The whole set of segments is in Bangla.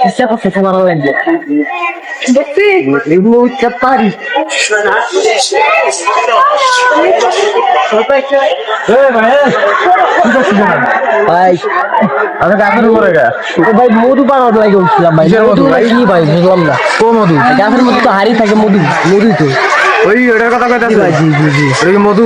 ইচ্ছা করছে তোমার লাগবে দেখছি উঠতে মধু পাওয়ার লাগে উঠছিলাম ভাই মধু ভাই? বুঝলাম না কোন মধু গাছের মধ্যে তো হাড়ি থাকে মধু মধু তো ওই ওটার কথা কইতাছ জি, জি, জি। ওটা মধু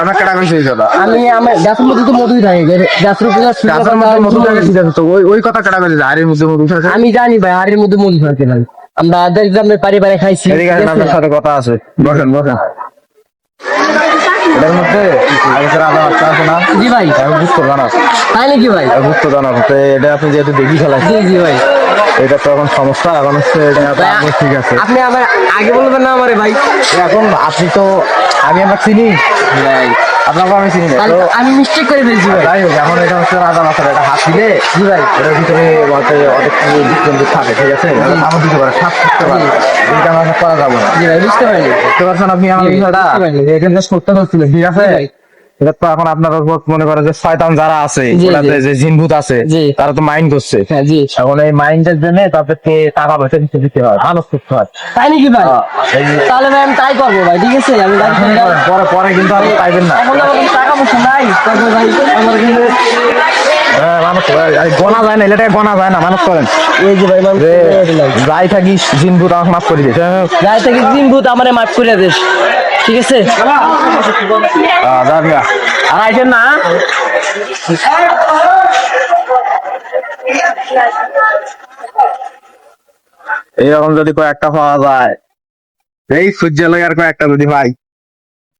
আমার কেডা কইছে এই কথা? আমি আমার গাছের মধ্যে তো মধুই থাকে গাছের উপরে গাছের মধ্যে মধু থাকে ঠিক আছে তো ওই ওই কথা কেডা কইছে? হাড়ির মধ্যে মধু থাকে? আমি জানি ভাই হাড়ির মধ্যে মধু থাকে ভাই। আমরা আদার গ্রামে পারি পারি খাইছি এদিকে আসেন, আপনার সাথে কথা আছে। বসেন বসেন। এটার মধ্যে আগেকার বাচ্চা আছে না? জি ভাই। বুঝতে জানা তাই নাকি ভাই? বুঝতে জানা এটা আপনি যেহেতু দেখি খেলাচ্ছেন জি জি ভাই। এটা তো এখন সমস্যা এখন হচ্ছে ঠিক আছে। আপনি আমার আগে বলবেন না আমারে ভাই। এখন আপনি তো আমি আমরা চিনি। আপনাকে আমি চিনি না আমি মিস্টেক করে ফেলছি ভাই। যাই হোক এখন এটা হচ্ছে রাজা মাছের একটা হাত দিলে জি ভাই? এটার ভিতরে অনেক বিজ্ঞান থাকে ঠিক আছে? আমার দিতে পারে সাপ থাকতে পারে এটা আমার করা যাবে না। জি ভাই বুঝতে পারিনি বুঝতে পারছেন আপনি আমার বিষয়টা? এখানে করতে হচ্ছিল ঠিক আছে। এটা তো এখন আপনার উপর মনে করে যে শয়তান যারা আছে যে জিনভূত আছে তারা তো মাইন্ড করছে। হ্যাঁ এখন এই মাইন্ডের জন্য তাদেরকে টাকা পয়সা দিতে দিতে হয় মানুষ করতে হয়। তাই নাকি ভাই? হ্যাঁ, তাহলে ভাই আমি তাই করব ভাই ঠিক আছে? আমি গাড়ি পরে পরে কিন্তু আপনি পাইবেন না। এখন আমার টাকা পয়সা নাই। ভাই আমার কিন্তু হ্যাঁ, গোনা যায় না গোনা যায় না মানুষ করেন। এই যে ভাই। যাই থাকিস জিনভূত আমাকে মাফ করে দিস হ্যাঁ, যাই থেকে দিন ভূত আমারে মাফ করে দিস ঠিক আছে? আর আইছেন না? এইরকম যদি কয়েকটা পাওয়া যায়। এই সূর্যালয় আর কয়েকটা যদি ভাই